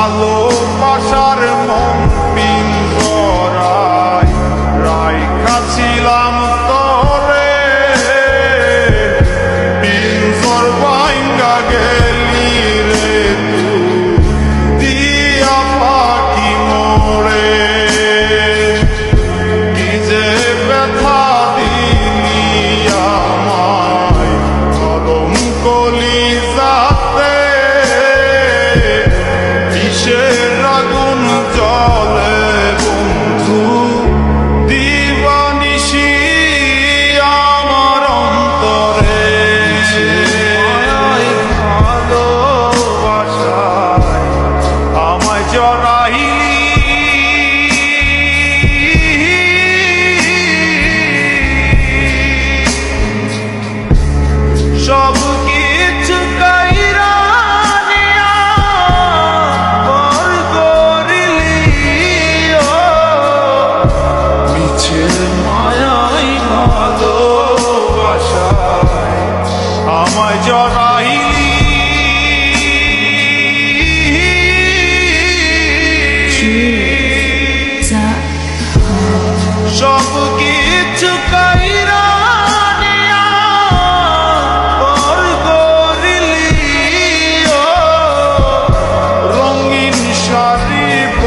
falou.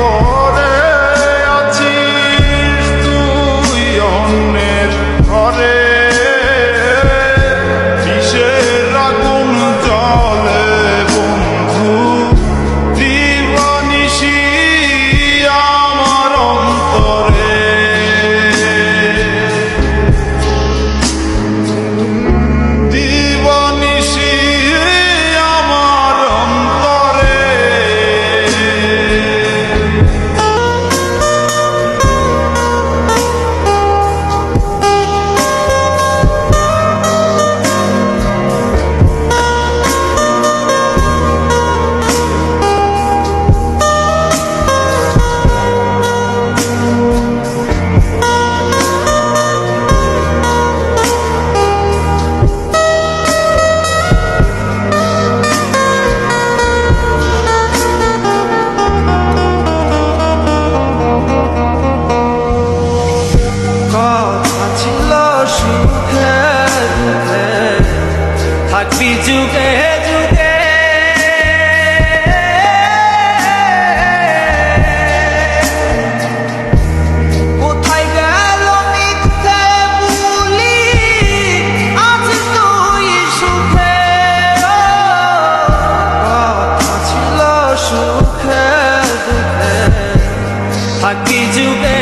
Oh. যুগে যুগে কোথায় গেল মিথ্যে বলি? আজ তুই সুখে কথা ছিল সুখে থাকি যুগে